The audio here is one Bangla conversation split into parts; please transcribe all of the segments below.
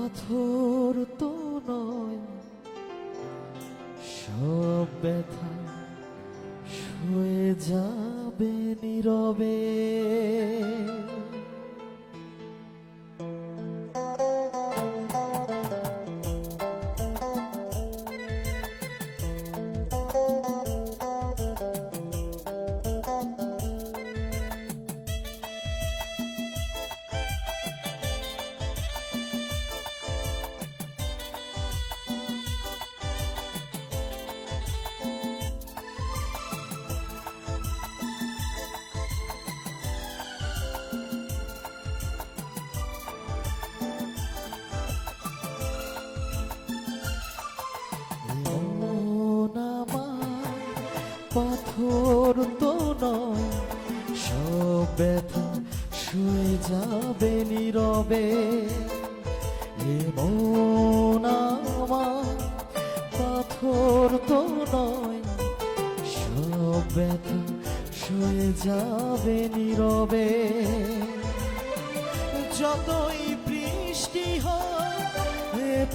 পাথর তো নয় সব ব্যথা শুয়ে যাবে নীরবে। যাবে নীরবে, এ মন আমার পাথর তো নয়, সব ব্যথা শুয়ে যাবে নীরবে। যতই বৃষ্টি হয়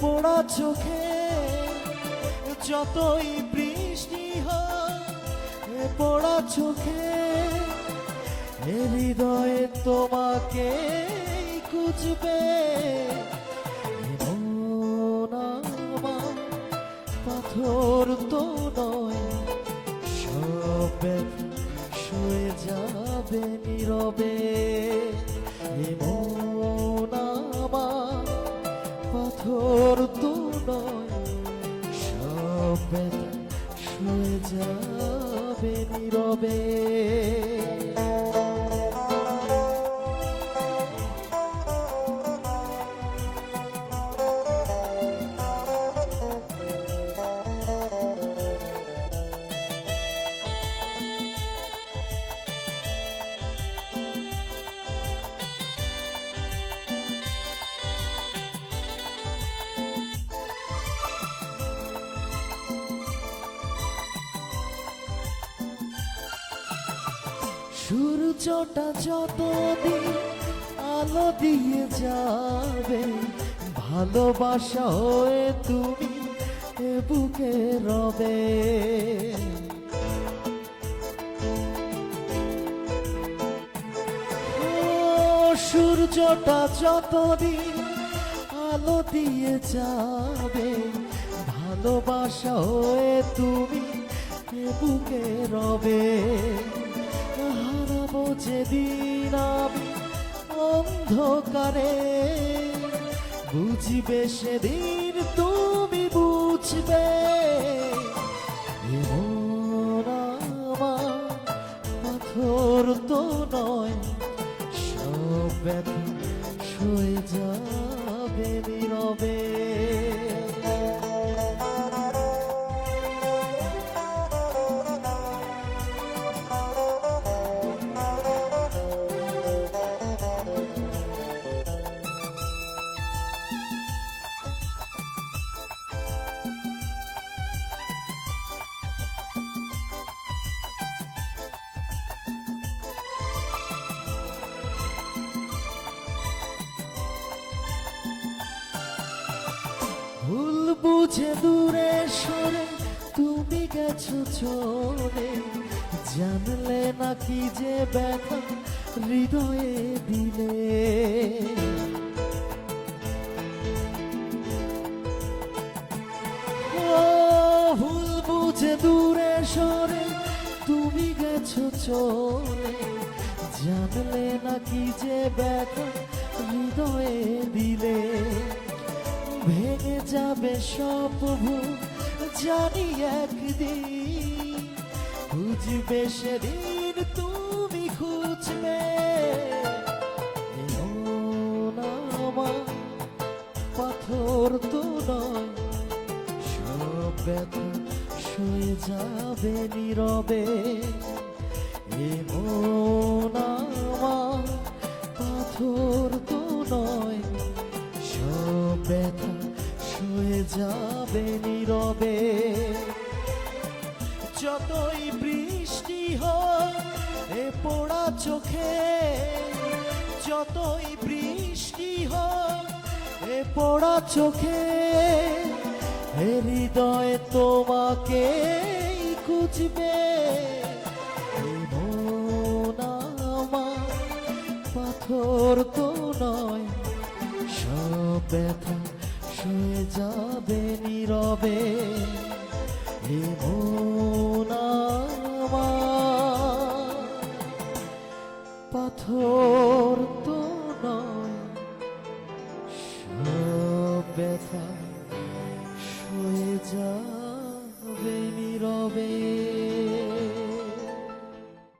পোড়া চোখে, যতই বৃষ্টি হয় পোড়া চোখে হৃদয়ে তোমাকে মন পাথর তো নয়, সব শুয়ে যাবে নীরবে। এ আমার পাথর তো নয়, সব শুয়ে যাবে নীরবে। সূর্যটা যতদিন আলো দিয়ে যাবে, ভালোবাসা হয়ে তুমি বুকে রবে। সূর্যটা যতদিন আলো দিয়ে যাবে, ভালোবাসা হয়ে তুমি বুকে রবে। হারাবো যেদিন আমি অন্ধকারে বুঝবে সেদিন তুমি বুঝবে পাথর তো নয়, সব ব্যথা সয়ে যাবে বুঝে দূরে সরে তুমি গেছো চলে। জানলে না কি যে ব্যথা হৃদয়ে দিলে। ভুল বুঝে দূরে সরে তুমি গেছো চলে। জানলে না কি যে ব্যথা হৃদয়ে দিলে। ভেঙে যাবে সব ভুল জানি একদিন। বুঝবে সেদিন তুমি খুঁজবে। পাথর তো নয়, সব ব্যথা শুয়ে যাবে নীরবে। পাথর তো নয়, সব ব্যথা যাবে নীরবে। যতই বৃষ্টি হয় এ পোড়া চোখে। যতই বৃষ্টি হয় এ পোড়া চোখে। এ হৃদয় তোমাকে খুঁজবে। পাথর তো নয়, সব ব্যথা ছুঁয়ে যাবে নীরবে হে পাথর তো নয় ব্যথা